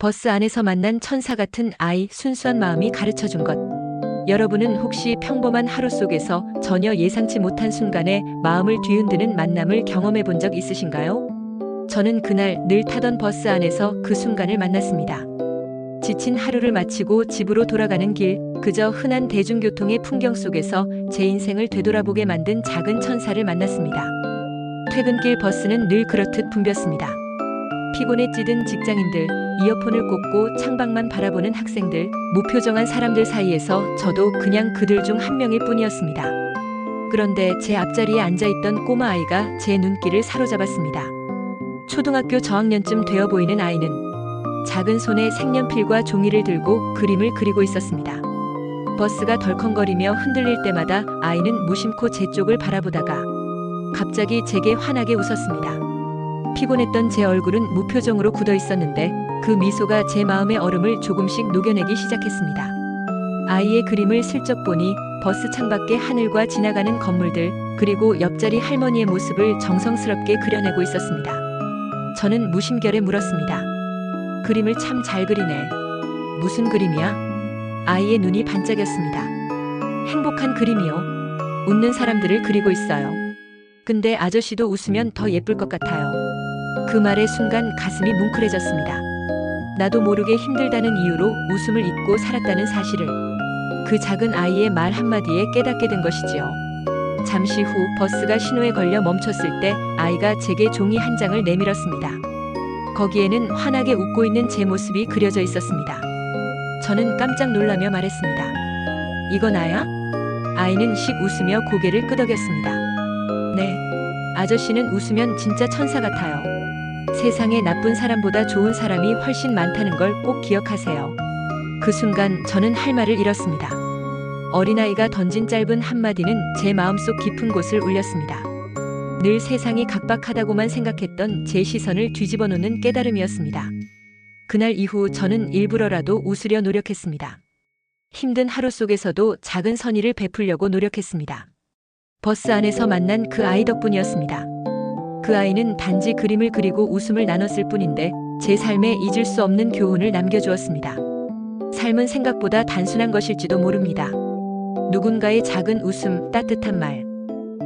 버스 안에서 만난 천사 같은 아이 순수한 마음이 가르쳐 준 것. 여러분은 혹시 평범한 하루 속에서 전혀 예상치 못한 순간에 마음을 뒤흔드는 만남을 경험해 본 적 있으신가요? 저는 그날 늘 타던 버스 안에서 그 순간을 만났습니다. 지친 하루를 마치고 집으로 돌아가는 길, 그저 흔한 대중교통의 풍경 속에서 제 인생을 되돌아보게 만든 작은 천사를 만났습니다. 퇴근길 버스는 늘 그렇듯 붐볐습니다. 피곤에 찌든 직장인들, 이어폰을 꽂고 창밖만 바라보는 학생들, 무표정한 사람들 사이에서 저도 그냥 그들 중 한 명일 뿐이었습니다. 그런데 제 앞자리에 앉아있던 꼬마 아이가 제 눈길을 사로잡았습니다. 초등학교 저학년쯤 되어 보이는 아이는 작은 손에 색연필과 종이를 들고 그림을 그리고 있었습니다. 버스가 덜컹거리며 흔들릴 때마다 아이는 무심코 제 쪽을 바라보다가 갑자기 제게 환하게 웃었습니다. 피곤했던 제 얼굴은 무표정으로 굳어 있었는데 그 미소가 제 마음의 얼음을 조금씩 녹여내기 시작했습니다. 아이의 그림을 슬쩍 보니 버스 창밖의 하늘과 지나가는 건물들 그리고 옆자리 할머니의 모습을 정성스럽게 그려내고 있었습니다. 저는 무심결에 물었습니다. 그림을 참 잘 그리네. 무슨 그림이야? 아이의 눈이 반짝였습니다. 행복한 그림이요. 웃는 사람들을 그리고 있어요. 근데 아저씨도 웃으면 더 예쁠 것 같아요. 그 말의 순간 가슴이 뭉클해졌습니다. 나도 모르게 힘들다는 이유로 웃음을 잊고 살았다는 사실을 그 작은 아이의 말 한마디에 깨닫게 된 것이지요. 잠시 후 버스가 신호에 걸려 멈췄을 때 아이가 제게 종이 한 장을 내밀었습니다. 거기에는 환하게 웃고 있는 제 모습이 그려져 있었습니다. 저는 깜짝 놀라며 말했습니다. 이거 나야? 아이는 씩 웃으며 고개를 끄덕였습니다. 네. 아저씨는 웃으면 진짜 천사 같아요. 세상에 나쁜 사람보다 좋은 사람이 훨씬 많다는 걸 꼭 기억하세요. 그 순간 저는 할 말을 잃었습니다. 어린아이가 던진 짧은 한마디는 제 마음속 깊은 곳을 울렸습니다. 늘 세상이 각박하다고만 생각했던 제 시선을 뒤집어 놓는 깨달음이었습니다. 그날 이후 저는 일부러라도 웃으려 노력했습니다. 힘든 하루 속에서도 작은 선의를 베풀려고 노력했습니다. 버스 안에서 만난 그 아이 덕분이었습니다. 그 아이는 단지 그림을 그리고 웃음을 나눴을 뿐인데 제 삶에 잊을 수 없는 교훈을 남겨주었습니다. 삶은 생각보다 단순한 것일지도 모릅니다. 누군가의 작은 웃음, 따뜻한 말.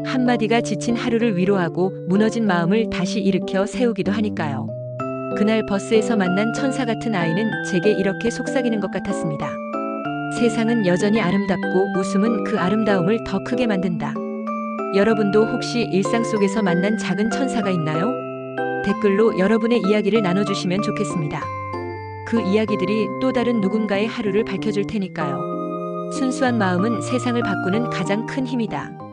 한마디가 지친 하루를 위로하고 무너진 마음을 다시 일으켜 세우기도 하니까요. 그날 버스에서 만난 천사 같은 아이는 제게 이렇게 속삭이는 것 같았습니다. 세상은 여전히 아름답고 웃음은 그 아름다움을 더 크게 만든다. 여러분도 혹시 일상 속에서 만난 작은 천사가 있나요? 댓글로 여러분의 이야기를 나눠주시면 좋겠습니다. 그 이야기들이 또 다른 누군가의 하루를 밝혀줄 테니까요. 순수한 마음은 세상을 바꾸는 가장 큰 힘이다.